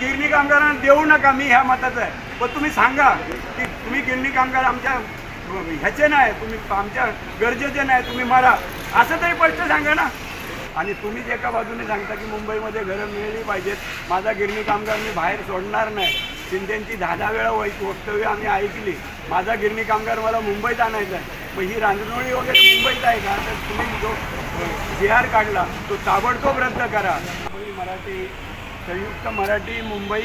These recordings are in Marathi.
गिरणी कामगारांना देऊ नका मी ह्या मताचं आहे. पण तुम्ही सांगा की तुम्ही गिरणी कामगार आमच्या ह्याचे नाही तुम्ही आमच्या गरजेचे नाही तुम्ही मारा. असं तरी स्पष्ट सांगा ना. आणि तुम्हीच एका बाजूने सांगता की मुंबईमध्ये घरं मिळली पाहिजेत माझा गिरणी कामगार मी बाहेर सोडणार नाही. शिंदेची दहा दहा वेळा वै वक्तव्य आम्ही ऐकली. माझा गिरणी कामगार मला मुंबईत आणायचा आहे. मग ही रांजणोळी वगैरे मुंबईत आहे का? तर तुम्ही जो जे आर काढला तो ताबडतोब रद्द करा. मराठी संयुक्त मराठी मुंबई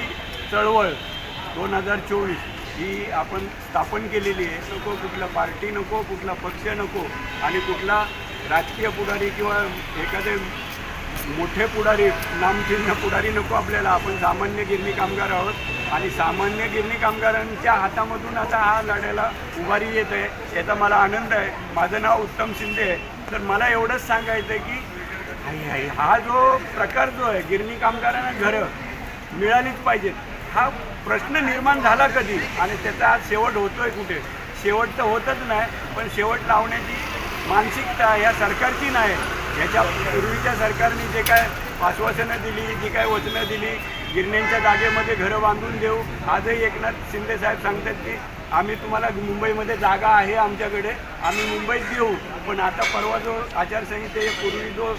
चळवळ दोन हजार चोवीस ही आपण स्थापन केलेली आहे. नको कुठला पार्टी नको कुठला पक्ष नको आणि कुठला राजकीय पुढारी किंवा एखादे मोठे पुढारी नामचिन्ह पुढारी नको आपल्याला. आपण सामान्य गिरणी कामगार आहोत आणि सामान्य गिरणी कामगारांच्या हातामधून आता हा लढ्याला उभारी येत आहे. याचा मला आनंद आहे. माझं नाव उत्तम शिंदे आहे. तर मला एवढंच सांगायचं आहे की हाय, हा जो प्रकार जो आहे गिरणी कामगारांना घरं मिळालीच पाहिजेत. हा प्रश्न निर्माण झाला कधी? आणि त्याचा आज शेवट होतोय कुठे? शेवट तर होतच नाही पण शेवट लावण्याची मानसिकता या सरकारची नाही. ह्याच्या पूर्वीच्या सरकारने जे काय आश्वासनं दिली जी काय वचनं दिली गिरण्यांच्या जागेमध्ये घरं बांधून देऊ. आजही एकनाथ शिंदे साहेब सांगतात की आम्ही तुम्हाला मुंबईमध्ये जागा आहे आमच्याकडे आम्ही मुंबईत देऊ पण आता परवा जो आचारसंहिते पूर्वी जो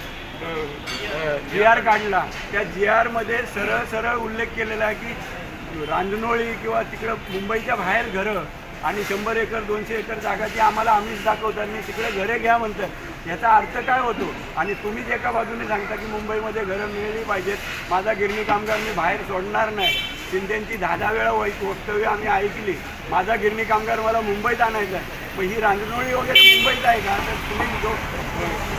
जी आर काढला. त्या जी आरमध्ये सरळ सरळ उल्लेख केलेला आहे की रांजनोळी किंवा तिकडं मुंबईच्या बाहेर घरं आणि शंभर एकर दोनशे एकर जागा ती आम्हाला आम्हीच दाखवतात आणि तिकडे घरे घ्या म्हणतात याचा अर्थ काय होतो? आणि तुम्हीच एका बाजूने सांगता की मुंबईमध्ये घरं मिळली पाहिजेत. माझा गिरणी कामगार मी बाहेर सोडणार नाही. शिंदेची दहा दहा वेळा वै वक्तव्य आम्ही ऐकली. माझा गिरणी कामगार मला मुंबईत आणायचा आहे. मग ही रांजणोळी वगैरे मुंबईत आहे का? तर तुम्ही जो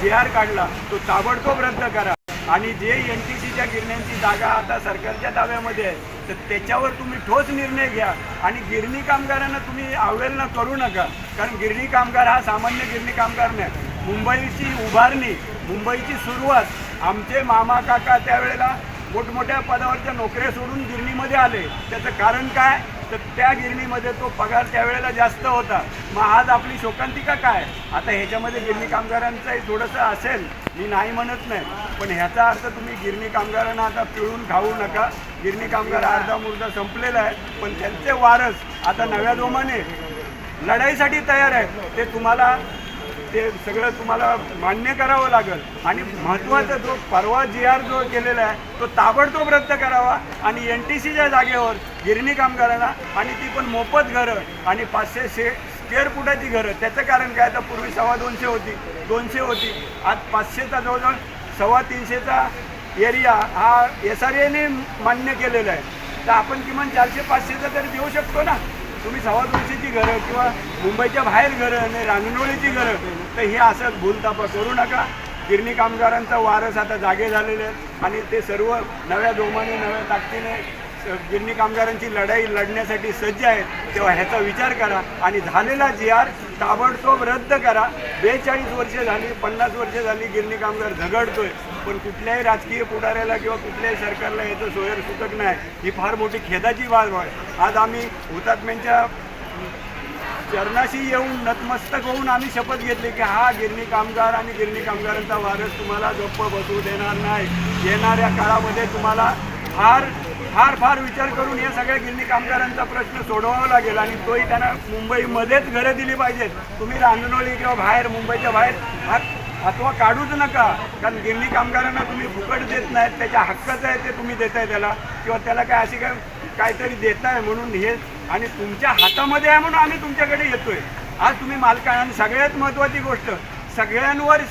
जे आर काढला तो ताबडतोब रद्द करा. आणि जे एन टी सीच्या गिरण्यांची जागा आता सरकारच्या ताब्यामध्ये आहे तर त्याच्यावर तुम्ही ठोस निर्णय घ्या. आणि गिरणी कामगारांना तुम्ही अवहेलना करू नका. कारण गिरणी कामगार हा सामान्य गिरणी कामगार नाही. मुंबईची उभारणी मुंबईची सुरुवात आमचे मामा काका त्यावेळेला मोठमोठ्या पदावरच्या नोकऱ्या सोडून गिरणीमध्ये आले. त्याचं कारण काय? तर त्या गिरणीमध्ये तो पगार त्यावेळेला जास्त होता. मग आज आपली शोकांतिका काय? आता ह्याच्यामध्ये गिरणी कामगारांचंही थोडंसं असेल मी नाही म्हणत नाही. पण ह्याचा अर्थ तुम्ही गिरणी कामगारांना आता पिळून खाऊ नका. गिरणी कामगार अर्धा मुर्दा संपलेला आहे पण त्यांचे वारस आता नव्या जोमाने लढाईसाठी तयार आहेत. ते तुम्हाला ते सगळं तुम्हाला मान्य करावं लागेल. आणि महत्त्वाचा जो परवा जी आर जो केलेला आहे तो ताबडतोब रद्द करावा आणि एन टी सीच्या जागेवर गिरणी कामगारांना आणि ती पण मोफत घरं आणि पाचशे शे स्क्वेअर फुटाची घरं. त्याचं कारण काय? तर पूर्वी सव्वा दोनशे होती दोनशे होती. आज पाचशेचा जवळजवळ सव्वा तीनशेचा एरिया हा एस आर एने मान्य केलेला आहे. तर आपण किमान चारशे पाचशेचा तरी देऊ शकतो ना? तुम्ही सव्वा दोनशेची घरं किंवा मुंबईच्या बाहेर घरं आणि रांगणोळीची घरं तर हे असं भूलतापा करू नका. गिरणी कामगारांचा वारस आता जागे झालेले आहेत आणि ते सर्व नव्या जोमाने नव्या ताकदीने स- गिरणी कामगारांची लढाई लढण्यासाठी सज्ज आहेत. तेव्हा ह्याचा विचार करा आणि झालेला जी आर ताबडतोब रद्द करा. बेचाळीस वर्षे झाली पन्नास वर्षे झाली गिरणी कामगार झगडतोय. पण कुठल्याही राजकीय पुढाऱ्याला किंवा कुठल्याही सरकारला याचं सोयर सुटत नाही. ही फार मोठी खेदाची बाब आहे आज आम्ही हुतात्म्यांच्या चरणाशी येऊन नतमस्तक होऊन आम्ही शपथ घेतली की हा गिरणी कामगार आणि गिरणी कामगारांचा वारस तुम्हाला गप्प बसवू देणार नाही. येणाऱ्या काळामध्ये तुम्हाला फार फार फार विचार करून या सगळ्या गिरणी कामगारांचा प्रश्न सोडवावा लागेल आणि तोही त्यांना मुंबईमध्येच घरं दिली पाहिजेत. तुम्ही रांजणोळी किंवा बाहेर मुंबईच्या बाहेर हा अथवा काढूच नका. कारण गिरणी कामगारांना तुम्ही फुकट देत नाहीत त्याच्या हक्काचं आहे ते तुम्ही देताय त्याला. किंवा त्याला काय अशी काय काहीतरी देताय म्हणून हे आणि तुमच्या हातामध्ये आहे म्हणून आम्ही तुमच्याकडे येतोय. आज तुम्ही मालका आणि सगळ्यात महत्त्वाची गोष्ट सगळ्यांवर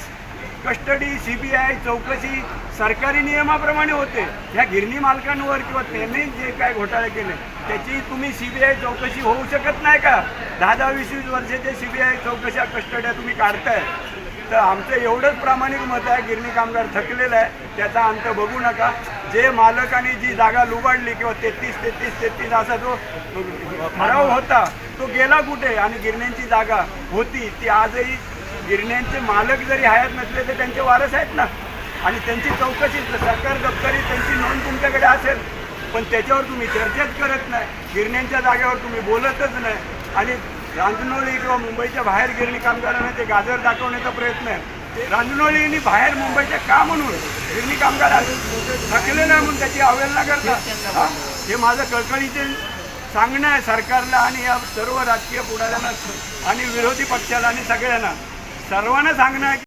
कस्टडी सी बी आय चौकशी सरकारी नियमाप्रमाणे होते. ह्या गिरणी मालकांवर किंवा त्यांनी जे काय घोटाळे केले त्याची तुम्ही सी बी आय चौकशी होऊ शकत नाही का? दहा दहा वीस वीस वर्षाच्या सी बी आय चौकशा कस्टड्या तुम्ही काढताय. तर आमचं एवढंच प्रामाणिक मत आहे गिरणी कामगार थकलेला आहे त्याचा अंत बघू नका. जे मालकाने जी जागा लुबाडली किंवा तेहतीस तेहतीस तेहतीस असा जो ठराव होता तो गेला कुठे? आणि गिरण्यांची जागा होती ती आजही गिरण्यांचे मालक जरी हयात नसले तर त्यांचे वारस आहेत ना? आणि त्यांची चौकशी सरकार दप्तरी त्यांची नोंद तुमच्याकडे असेल पण त्याच्यावर तुम्ही चर्चाच करत नाही. गिरण्यांच्या जागेवर तुम्ही बोलतच नाही. आणि रांजनोळी किंवा मुंबईच्या बाहेर गिरणी कामगारांना ते गाजर दाखवण्याचा प्रयत्न आहे. ते बाहेर मुंबईच्या का म्हणून गिरणी कामगार थकले नाही म्हणून त्याची अवहेलना करतात? हे? माझं कळकळीचे सांगणं आहे सरकारला आणि या सर्व राजकीय पुढाऱ्यांना आणि विरोधी पक्षाला आणि सगळ्यांना. सर्वांना सांगणं आहे